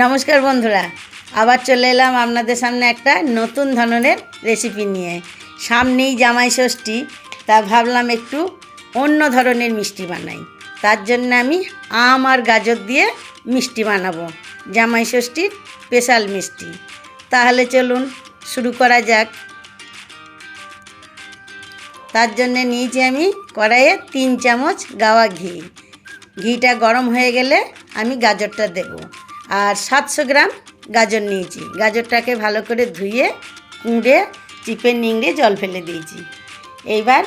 নমস্কার বন্ধুরা, আবার চলে এলাম আপনাদের সামনে একটা নতুন ধরনের রেসিপি নিয়ে। সামনেই জামাই ষষ্ঠী, তা ভাবলাম একটু অন্য ধরনের মিষ্টি বানাই। তার জন্য আমি আম আর গাজর দিয়ে মিষ্টি বানাবো, জামাই ষষ্ঠীর স্পেশাল মিষ্টি। তাহলে চলুন শুরু করা যাক। তার জন্য নিয়েছি আমি কড়াইয়ে তিন চামচ গাওয়া ঘি। ঘিটা গরম হয়ে গেলে আমি গাজরটা দেব। আর সাতশো গ্রাম গাজর নিয়েছি। গাজরটাকে ভালো করে ধুয়ে, কুঁড়ে, চিপে নিংড়ে জল ফেলে দিয়েছি। এইবার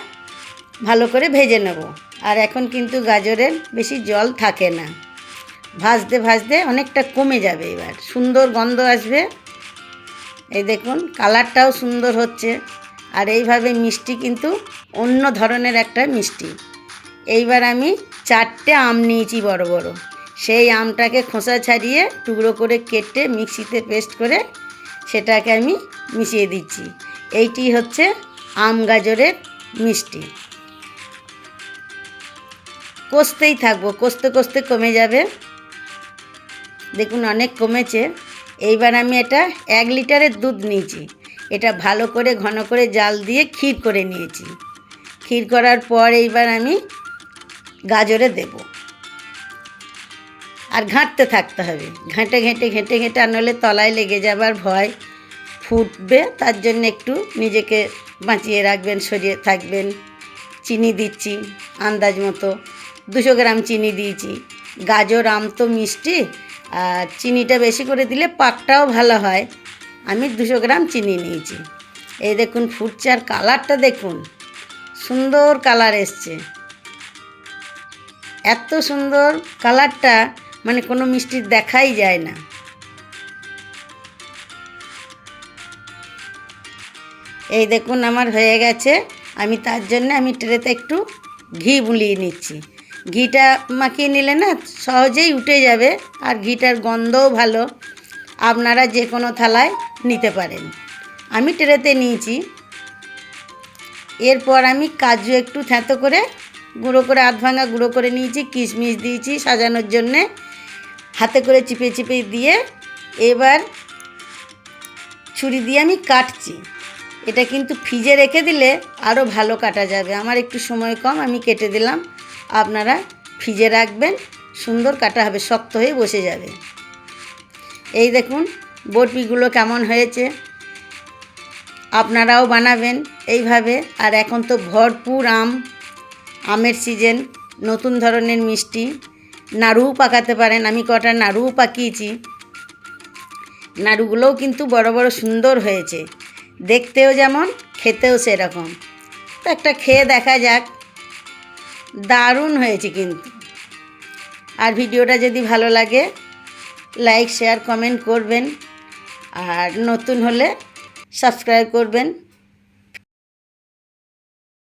ভালো করে ভেজে নেব। আর এখন কিন্তু গাজরের বেশি জল থাকে না। ভাজতে ভাজতে অনেকটা কমে যাবে এবার। সুন্দর গন্ধ আসবে। এই দেখুন, কালারটাও সুন্দর হচ্ছে। আর এইভাবে মিষ্টি কিন্তু অন্য ধরনের একটা মিষ্টি। এইবার আমি চারটে আম নিয়েছি বড় বড়। সেই আমটাকে খোসা ছাড়িয়ে টুকরো করে কেটে মিক্সিতে পেস্ট করে সেটাকে আমি মিশিয়ে দিচ্ছি। এইটি হচ্ছে আম গাজরের মিষ্টি। কষতেই থাকব, কষতে কষতে কমে যাবে। দেখুন অনেক কমেছে। এইবার আমি এটা এক লিটারের দুধ নিয়েছি। এটা ভালো করে ঘন করে জাল দিয়ে ক্ষীর করে নিয়েছি। ক্ষীর করার পর এইবার আমি গাজরে দেব। আর ঘাঁটতে থাকতে হবে। ঘেঁটে ঘেঁটে ঘেঁটে ঘেঁটে, আর তলায় লেগে যাবার ভয় ফুটবে। তার জন্য একটু নিজেকে বাঁচিয়ে রাখবেন, সরিয়ে থাকবেন। চিনি দিচ্ছি, আন্দাজ মতো। দুশো গ্রাম চিনি দিয়েছি। গাজর, আম তো মিষ্টি। আর চিনিটা বেশি করে দিলে পাকটাও ভালো হয়। আমি দুশো গ্রাম চিনি নিয়েছি। এই দেখুন, ফুটছে আর কালারটা দেখুন। সুন্দর কালার এসছে। এত সুন্দর কালারটা মানে কোনো মিষ্টির দেখাই যায় না। এই দেখুন আমার হয়ে গেছে। আমি তার জন্য আমি ট্রেতে একটু ঘি বুলিয়ে নিচ্ছি। ঘিটা মাখিয়ে নিলে না সহজেই উঠে যাবে আর ঘিটার গন্ধও ভালো। আপনারা যে কোনো থালায় নিতে পারেন। আমি ট্রেতে নিয়েছি। এরপর আমি কাজু একটু থ্যাতো করে গুঁড়ো করে, আধ ভাঙা গুঁড়ো করে নিয়েছি, কিশমিশ দিয়েছি সাজানোর জন্যে। হাতে করে চিপে চিপে দিয়ে এবার ছুরি দিয়ে আমি কাটছি। এটা কিন্তু ফ্রিজে রেখে দিলে আরও ভালো কাটা যাবে। আমার একটু সময় কম, আমি কেটে দিলাম। আপনারা ফ্রিজে রাখবেন, সুন্দর কাটা হবে, শক্ত হয়ে বসে যাবে। এই দেখুন, বরফিগুলো কেমন হয়েছে। আপনারাও বানাবেন এইভাবে। আর এখন তো ভরপুর আম, আমের সিজন নতুন ধরনের মিষ্টি। নাড়ুও পাকাতে পারেন, আমি কটা নাড়ুও পাকিয়েছি। নাড়ুগুলোও কিন্তু বড় বড় সুন্দর হয়েছে। দেখতেও যেমন, খেতেও সেরকম। তো একটা খেয়ে দেখা যাক। দারুণ হয়েছে কিন্তু। আর ভিডিওটা যদি ভালো লাগে, লাইক, শেয়ার, কমেন্ট করবেন। আর নতুন হলে সাবস্ক্রাইব করবেন।